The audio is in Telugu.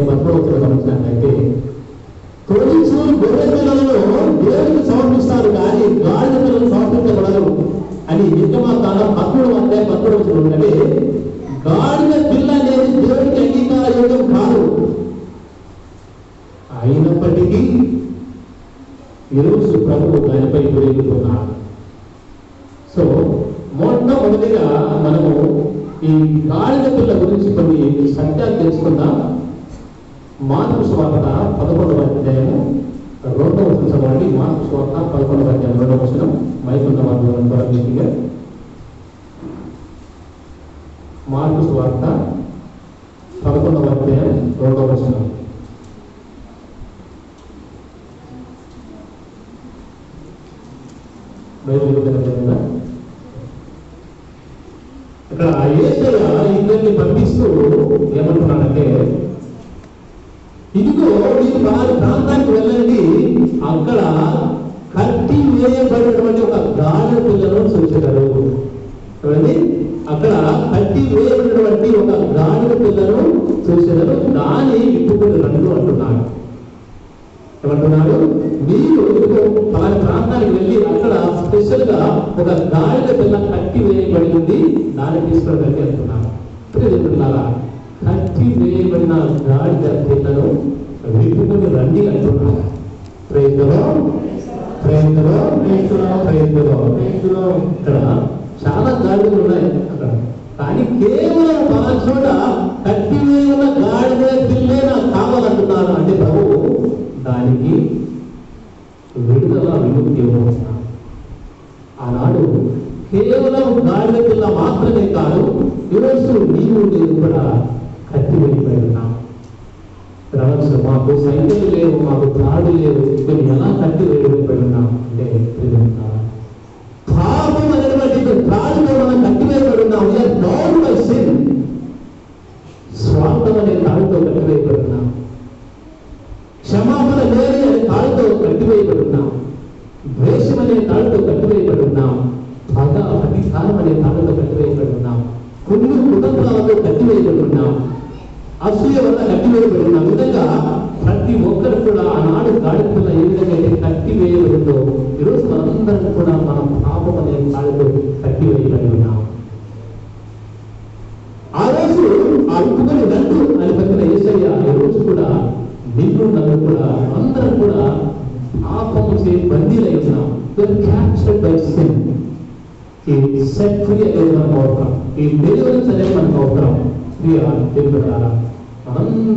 అనే పద్మవతులు గమనించినట్లయితే తొలిచు గొర్రె పిల్లలను దేవునికి సమర్పిస్తారు కానీ గాడిద పిల్లలు సమర్పించబడరు అని నిజమాతాన పద్ముడు అంటే పద్ముడు అంటే గాడిద పిల్ల అనేది దేవునికి అంగీకారం కాదు. అయినప్పటికీ ఈరోజు ప్రభు దానిపై పెరుగుతున్నాడు సో మొట్టమొదటిగా మనము ఈ గాడిద పిల్ల గురించి కొన్ని మార్పు స్వార్థ పదకొండవ అధ్యాయము రెండవ వచనం చదవండి మార్పు స్వార్త పదకొండవ అధ్యాయం రెండవ వచనం మైకున్న వాళ్ళు ద్వారా గట్టిగా మార్పు స్వార్థ పదకొండవ అధ్యాయం రెండవ వచనం. బయలుదేరి జరిగిందా ఇక్కడ ఏసయ్య ఇద్దరిని పంపిస్తూ ఏమంటున్నాడంటే ఇదిగో మీరు వారి ప్రాంతానికి వెళ్ళండి. అక్కడ కట్టి వేయబడినటువంటి ఒక గాడిద పిల్లను చూసారు చూడండి. అక్కడ కట్టి వేయబడినటువంటి ఒక గాడిద పిల్లను చూసేదారు దాని ఇప్పుడు రెండు అంటున్నాడు. ఏమంటున్నాడు? మీరు వారి ప్రాంతానికి వెళ్ళి అక్కడ స్పెషల్గా ఒక గాడిద పిల్ల కట్టి వేయబడి ఉంది దాన్ని తీసుకురండి అంటున్నాడు. ప్రియమిత్రులారా, కట్టి వేయబడిన గాడిద పిల్లను విప్పుకొని ప్రయత్నం అంటున్నాడు ఇక్కడ. చాలా గాడిదలు ఉన్నాయి అక్కడ. కానీ కేవలం పలా చోట కట్టి గాడిద పిల్లే నాకు కావాలంటున్నాను అంటే ప్రభు దానికి విడుదల విముక్తి ఇవ్వబోతున్నాను ఆనాడు కేవలం గాడిద పిల్ల మాత్రమే కాదు ఈరోజు నీవు నేను కూడా రవచ్చు మాకు సైకిల్ లేవు మాకు త్రాడు లేవు. కొన్ని ఎలా కత్తి వెళ్ళిపోయినాం అంటే పాపం అనేటువంటి త్రాడుతో మనం కత్తి వేయబడున్నాం నాట్ బై సిన్ స్వార్థం అనే తాడుతో కట్టివేయబడున్నాం క్షమాపణ లేని అనే తాడుతో కట్టివేయబడున్నాం ద్వేషం అనే తాడుతో కట్టివేయబడున్నాం పగ అధికారం అనే తాడుతో కట్టివేయబడున్నాం కొన్ని కుటుంబాలతో కట్టివేయబడున్నాం అసూయ వల్ల కట్టివేయబడి ఉన్న విధంగా ప్రతి ఒక్కరు కూడా ఆనాడు గాడి పిల్ల ఏ విధంగా అయితే కట్టివేయబడిందో ఈరోజు మనందరం కూడా మన పాపం అనే గాడితో కట్టివేయబడి ఉన్నాం. ఆ రోజు ఆ ఉప్పుకొని రండు అని పక్కన ఏసయ్య ఈ రోజు కూడా నిన్ను నన్ను కూడా అందరం కూడా పాపము చే బందీలై ఉన్నాం బై సిన్ ఈ సెట్ ఫ్రీ అయిన మనకు అవసరం ఈ డెలివరీ అనేది మనకు అవసరం ఆ డెలివరీ 100